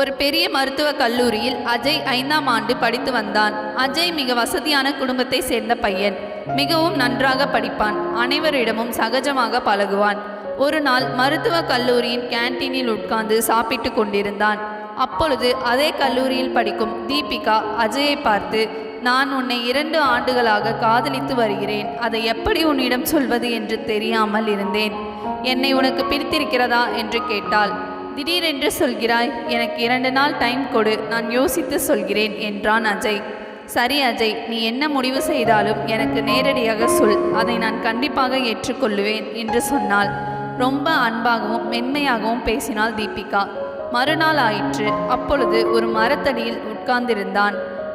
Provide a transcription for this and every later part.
ஒரு பெரிய மருத்துவக் கல்லூரியில் அஜய் ஐந்தாம் ஆண்டு படித்து வந்தான். அஜய் மிக வசதியான குடும்பத்தை சேர்ந்த பையன். மிகவும் நன்றாக படிப்பான். அனைவரிடமும் சகஜமாக பழகுவான். ஒரு நாள் மருத்துவக் கல்லூரியின் கேன்டீனில் உட்கார்ந்து சாப்பிட்டு கொண்டிருந்தான். அப்பொழுது அதே கல்லூரியில் படிக்கும் தீபிகா அஜயை பார்த்து நான் உன்னை இரண்டு ஆண்டுகளாக காதலித்து வருகிறேன். அதை எப்படி உன்னிடம் சொல்வது என்று தெரியாமல் இருந்தேன். என்னை உனக்கு பிடித்திருக்கிறதா? என்று கேட்டாள். திடீரென்று சொல்கிறாய் எனக்கு இரண்டு நாள் டைம் கொடு நான் யோசித்து சொல்கிறேன் என்றான் அஜய். சரி அஜய் நீ என்ன முடிவு செய்தாலும் எனக்கு நேரடியாக சொல் அதை நான் கண்டிப்பாக ஏற்றுக்கொள்ளுவேன் என்று சொன்னாள். ரொம்ப அன்பாகவும் மென்மையாகவும் பேசினாள் தீபிகா. மறுநாள் ஆயிற்று அப்பொழுது ஒரு மரத்தடியில் உட்கார்ந்திருந்தான்.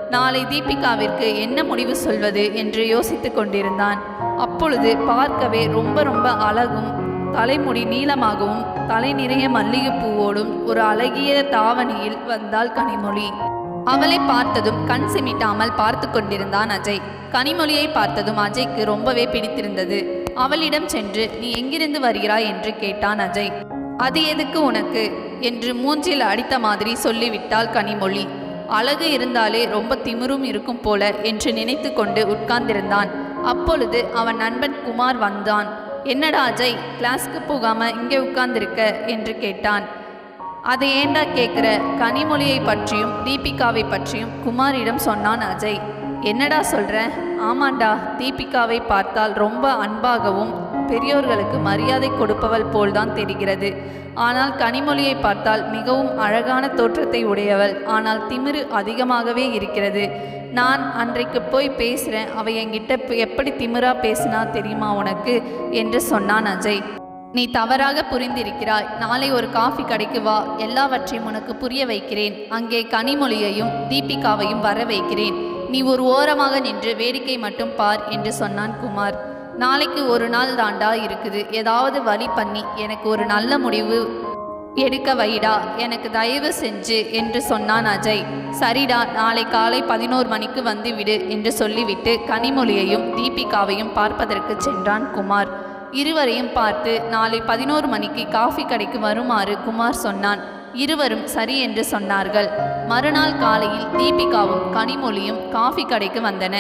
நாளை தீபிகாவிற்கு என்ன முடிவு சொல்வது? என்று யோசித்துக் கொண்டிருந்தான். அப்பொழுது பார்க்கவே ரொம்ப ரொம்ப அழகும் தலைமுடி நீளமாகவும் தலை நிறைய மல்லிகைப்பூவோடும் ஒரு அழகிய தாவணியில் வந்தாள் கனிமொழி. அவளை பார்த்ததும் கண் சிமிட்டாமல் பார்த்து கொண்டிருந்தான் அஜய். கனிமொழியை பார்த்ததும் அஜய்க்கு ரொம்பவே பிடித்திருந்தது. அவளிடம் சென்று நீ எங்கிருந்து வருகிறாய்? என்று கேட்டான் அஜய். அது எதுக்கு உனக்கு? என்று மூஞ்சில் அடித்த மாதிரி சொல்லிவிட்டாள் கனிமொழி. அழகு இருந்தாலே ரொம்ப திமிரும் இருக்கும் போல என்று நினைத்து கொண்டு உட்கார்ந்திருந்தான். அப்பொழுது அவன் நண்பன் குமார் வந்தான். என்னடா அஜய் கிளாஸ்க்கு போகாம இங்கே உட்கார்ந்துருக்க? என்று கேட்டான். அதை ஏண்டா கேட்குற கனிமொழியை பற்றியும் தீபிகாவை பற்றியும் குமாரிடம் சொன்னான் அஜய். என்னடா சொல்கிற ஆமாண்டா தீபிகாவை பார்த்தால் ரொம்ப அன்பாகவும் பெரியோர்களுக்கு மரியாதை கொடுப்பவள் போல்தான் தெரிகிறது. ஆனால் கனிமொழியை பார்த்தால் மிகவும் அழகான தோற்றத்தை உடையவள். ஆனால் திமிரு அதிகமாகவே இருக்கிறது. நான் அன்றைக்கு போய் பேசுகிறேன் அவள் என்கிட்ட எப்படி திமிரா பேசினா தெரியுமா உனக்கு? என்று சொன்னான் அஜய். நீ தவறாக புரிந்திருக்கிறாய். நாளை ஒரு காஃபி கடைக்கு வா. எல்லாவற்றையும் உனக்கு புரிய வைக்கிறேன். அங்கே கனிமொழியையும் தீபிகாவையும் வர வைக்கிறேன். நீ ஒரு ஓரமாக நின்று வேடிக்கை மட்டும் பார் என்று சொன்னான் குமார். நாளைக்கு ஒரு நாள் தாண்டா இருக்குது. ஏதாவது வழி பண்ணி எனக்கு ஒரு நல்ல முடிவு எடுக்க வைடா எனக்கு தயவு செஞ்சு என்று சொன்னான் அஜய். சரிடா நாளை காலை பதினோரு மணிக்கு வந்து விடு என்று சொல்லிவிட்டு கனிமொழியையும் தீபிகாவையும் பார்ப்பதற்கு சென்றான் குமார். இருவரையும் பார்த்து நாளை பதினோரு மணிக்கு காஃபி கடைக்கு வருமாறு குமார் சொன்னான். இருவரும் சரி என்று சொன்னார்கள். மறுநாள் காலையில் தீபிகாவும் கனிமொழியும் காஃபி கடைக்கு வந்தன.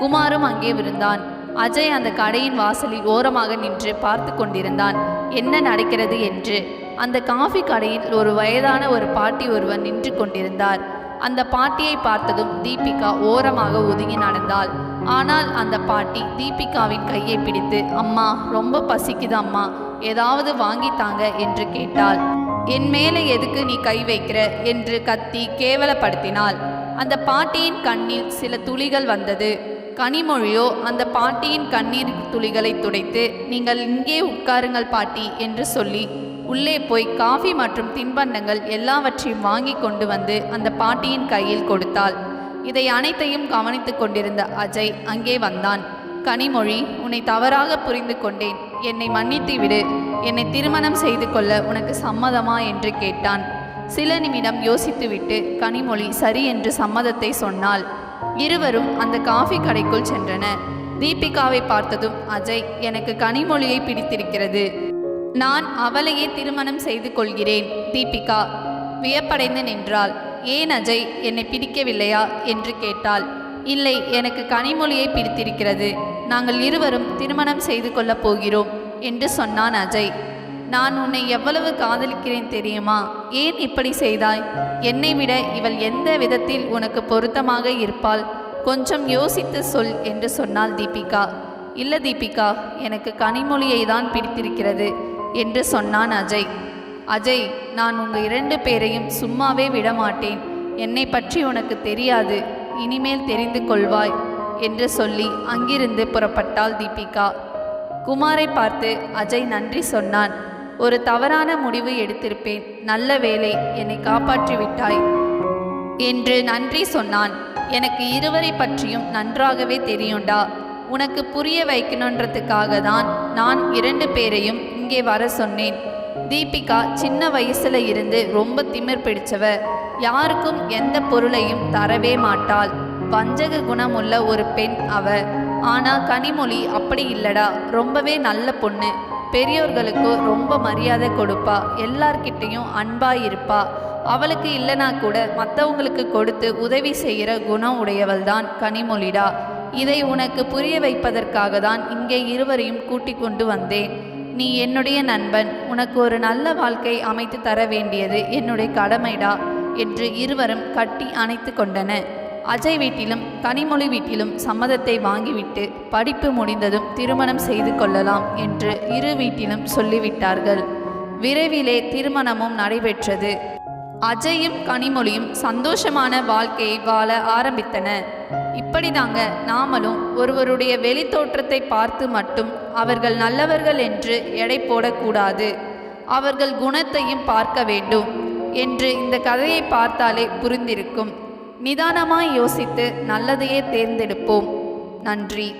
குமாரும் அங்கே இருந்தான் அஜய் அந்த கடையின் வாசலில் ஓரமாக நின்று பார்த்து கொண்டிருந்தான். என்ன நடக்கிறது என்று அந்த காஃபி கடையில் ஒரு வயதான ஒரு பாட்டி ஒருவர் நின்று கொண்டிருந்தார். அந்த பாட்டியை பார்த்ததும் தீபிகா ஓரமாக ஒதுங்கி நடந்தாள். ஆனால் அந்த பாட்டி தீபிகாவின் கையை பிடித்து அம்மா ரொம்ப பசிக்குது அம்மா ஏதாவது வாங்கி தாங்க என்று கேட்டாள். என் மேலே எதுக்கு நீ கை வைக்கிற? என்று கத்தி கேவலப்படுத்தினாள். அந்த பாட்டியின் கண்ணில் சில துளிகள் வந்தது. கனிமொழியோ அந்த பாட்டியின் கண்ணீர் துளிகளை துடைத்து நீங்கள் இங்கே உட்காருங்கள் பாட்டி என்று சொல்லி உள்ளே போய் காஃபி மற்றும் தின்பண்டங்கள் எல்லாவற்றையும் வாங்கி கொண்டு வந்து அந்த பாட்டியின் கையில் கொடுத்தாள். இதை அனைத்தையும் கவனித்துக் கொண்டிருந்த அஜய் அங்கே வந்தான். கனிமொழி உன்னை தவறாக புரிந்து கொண்டேன். என்னை மன்னித்து விடு. என்னை திருமணம் செய்து கொள்ள உனக்கு சம்மதமா? என்று கேட்டான். சில நிமிடம் யோசித்துவிட்டு கனிமொழி சரி என்று சம்மதத்தை சொன்னாள். இருவரும் அந்த காஃபி கடைக்குள் சென்றன தீபிகாவை பார்த்ததும் அஜய் எனக்கு கனிமொழியை பிடித்திருக்கிறது. நான் அவளையே திருமணம் செய்து கொள்கிறேன் தீபிகா வியப்படைந்து நின்றாள். ஏன் அஜய் என்னை பிடிக்கவில்லையா? என்று கேட்டாள். இல்லை எனக்கு கனிமொழியை பிடித்திருக்கிறது. நாங்கள் இருவரும் திருமணம் செய்து கொள்ளப் போகிறோம் என்று சொன்னான் அஜய் நான் உன்னை எவ்வளவு காதலிக்கிறேன் தெரியுமா? ஏன் இப்படி செய்தாய்? என்னை விட இவள் எந்த விதத்தில் உனக்கு பொருத்தமாக இருப்பாள்? கொஞ்சம் யோசித்து சொல் என்று சொன்னாள் தீபிகா. இல்லை தீபிகா எனக்கு கனிமொழியை தான் பிடித்திருக்கிறது. என்று சொன்னான் அஜய். அஜய் நான் உங்கள் இரண்டு பேரையும் சும்மாவே விடமாட்டேன். என்னை பற்றி உனக்கு தெரியாது. இனிமேல் தெரிந்து கொள்வாய் என்று சொல்லி அங்கிருந்து புறப்பட்டாள் தீபிகா. குமாரை பார்த்து அஜய் நன்றி சொன்னான். ஒரு தவறான முடிவு எடுத்திருப்பேன். நல்ல வேலை என்னை காப்பாற்றி விட்டாய் என்று நன்றி சொன்னான். எனக்கு இருவரை பற்றியும் நன்றாகவே தெரியும்டா. உனக்கு புரிய வைக்கணுன்றதுக்காக தான் நான் இரண்டு பேரையும் இங்கே வர சொன்னேன். தீபிகா சின்ன வயசுல இருந்து ரொம்ப திமிர் பிடிச்சவ. யாருக்கும் எந்த பொருளையும் தரவே மாட்டாள். வஞ்சக குணமுள்ள ஒரு பெண் அவ. ஆனா கனிமொழி அப்படி இல்லடா ரொம்பவே நல்ல பொண்ணு. பெரியோர்களுக்கு ரொம்ப மரியாதை கொடுப்பா. எல்லார்கிட்டேயும் அன்பா இருப்பா. அவளுக்கு இல்லைனா கூட மற்றவங்களுக்கு கொடுத்து உதவி செய்கிற குணம் உடையவள்தான் கனிமொழிடா. இதை உனக்கு புரிய வைப்பதற்காக தான் இங்கே இருவரையும் கூட்டிக் கொண்டு வந்தேன். நீ என்னுடைய நண்பன் உனக்கு ஒரு நல்ல வாழ்க்கை அமைத்து தர வேண்டியது என்னுடைய கடமைடா என்று இருவரும் கட்டி அணைத்து கொண்டன. அஜய் வீட்டிலும் கனிமொழி வீட்டிலும் சம்மதத்தை வாங்கிவிட்டு படிப்பு முடிந்ததும் திருமணம் செய்து கொள்ளலாம் என்று இரு வீட்டிலும் சொல்லிவிட்டார்கள். விரைவிலே திருமணமும் நடைபெற்றது. அஜயும் கனிமொழியும் சந்தோஷமான வாழ்க்கையை வாழ ஆரம்பித்தன. இப்படிதாங்க நாமளும் ஒருவருடைய வெளி தோற்றத்தை பார்த்து மட்டும் அவர்கள் நல்லவர்கள் என்று எடை போடக்கூடாது. அவர்கள் குணத்தையும் பார்க்க வேண்டும் என்று இந்த கதையை பார்த்தாலே புரிந்திருக்கும். நிதானமாய் யோசித்து நல்லதையே தேர்ந்தெடுப்போம். நன்றி.